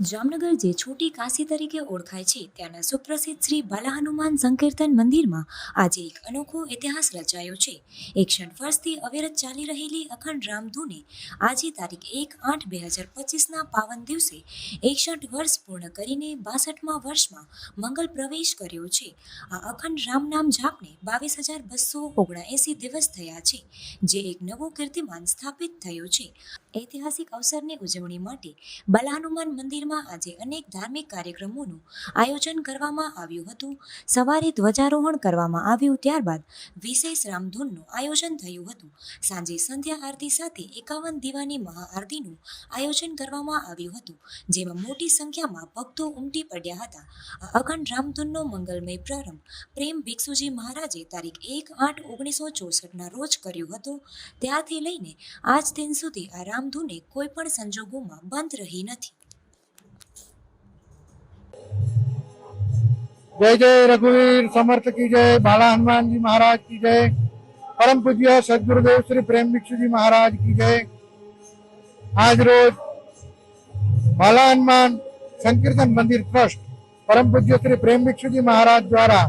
જામનગર જે છોટી કાશી તરીકે ઓળખાય છે, ત્યાંના સુપ્રસિદ્ધ શ્રી બાલા હનુમાન સંકીર્તન મંદિરમાં આજે એક અનોખો ઇતિહાસ રચાયો છે. એકસઠ વર્ષથી અવિરત ચાલી રહેલી અખંડ રામધૂને આજે તારીખ એક આઠ બે હજાર પચીસના પાવન દિવસે એકસઠ વર્ષ પૂર્ણ કરીને બાસઠમા વર્ષમાં મંગલ પ્રવેશ કર્યો છે. આ અખંડ રામ નામ જાપને બાવીસ હજાર બસો ઓગણએંસી દિવસ થયા છે, જે એક નવો કીર્તિમાન સ્થાપિત થયો છે. ઐતિહાસિક અવસરની ઉજવણી માટે બલાનુમાન મંદિરમાં આજે અનેક ધાર્મિક કાર્યક્રમોનું આયોજન કરવામાં આવ્યું હતું. સવારે ધ્વજારોહણ કરવામાં આવ્યું, ત્યારબાદ વિશેષ રામધૂનનું આયોજન થયું હતું. સાંજે સંધ્યા આરતી સાથે એકાવન દીવાની મહાઆરતીનું આયોજન કરવામાં આવ્યું હતું, જેમાં મોટી સંખ્યામાં ભક્તો ઉમટી પડ્યા હતા. આ અખંડ રામધૂનનો મંગલમય પ્રારંભ પ્રેમ ભિક્ષુજી મહારાજે તારીખ એક આઠ ઓગણીસો ચોસઠના રોજ કર્યો હતો. ત્યારથી લઈને આજ દિન સુધી આ રામધૂને કોઈ પણ સંજોગોમાં બંધ રહી નથી. જય જય રઘુવીર, સમર્થ કી જય, બાળા હનુમાનજી મહારાજ કી જય, પરમ પૂજ્ય સદગુરુદેવ શ્રી પ્રેમ ભિક્ષુજી મહારાજ કી જય. આજ રોજ બાલા હનુમાન સંકીર્તન મંદિર ટ્રસ્ટ પરમ પૂજ્ય શ્રી પ્રેમ ભિક્ષુજી મહારાજ દ્વારા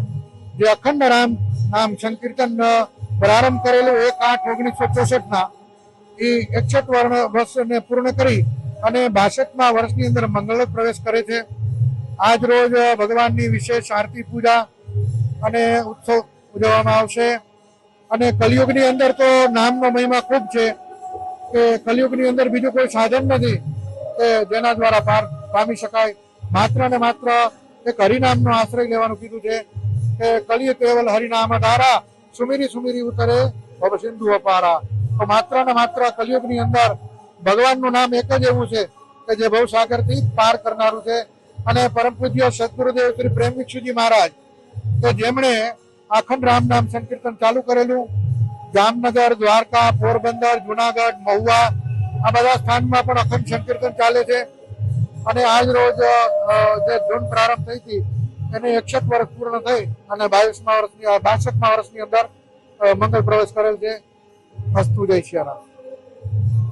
જે અખંડ રામ નામ સંકીર્તન પ્રારંભ કરેલું એક આઠ ઓગણીસો ચોસઠ ના એ એકસઠ વર્ષને પૂર્ણ કરી અને બાસઠમાં વર્ષની અંદર મંગળ પ્રવેશ કરે છે. આજ રોજ ભગવાનની વિશેષ આરતી પૂજા અને ઉત્સવ ઉજવવામાં આવશે. અને કલિયુગની અંદર તો નામનો મહિમા ખૂબ છે કે કલિયુગની અંદર બીજું કોઈ સાધન નથી કે જેના દ્વારા પાર પામી શકાય. માત્ર ને માત્ર એક હરિનામનો આશ્રય લેવાનું કીધું છે કે કલિય કેવલ હરિનામ ધારા, સુમીરી સુમીરી ઉતરે ભવ સિંધુ અપારા. તો માત્ર ને માત્ર કલિયુગની અંદર ભગવાનનું નામ એક જ એવું છે કે જે ભવસાગરથી પાર કરનારું છે. અને પરમ પૂજ્ય સદગુરુદેવ શ્રી પ્રેમ વિક્ષુજી મહારાજ કે જેમણે અખંડ રામ નામ સંકીર્તન ચાલુ કરેલું. જામનગર દ્વારકા પોરબંદર જુનાગઢ મહુવા આ બધા સ્થાનમાં પણ અખંડ સંકીર્તન ચાલે છે. અને આજ રોજ જે ધૂન પ્રારંભ થઈ હતી એને એકસઠ વર્ષ પૂર્ણ થઈ અને બાવીસમા વર્ષની બાસઠમા વર્ષની અંદર અ, મંગળ પ્રવેશ કરેલ છે. અસ્તુ જય સિયારામ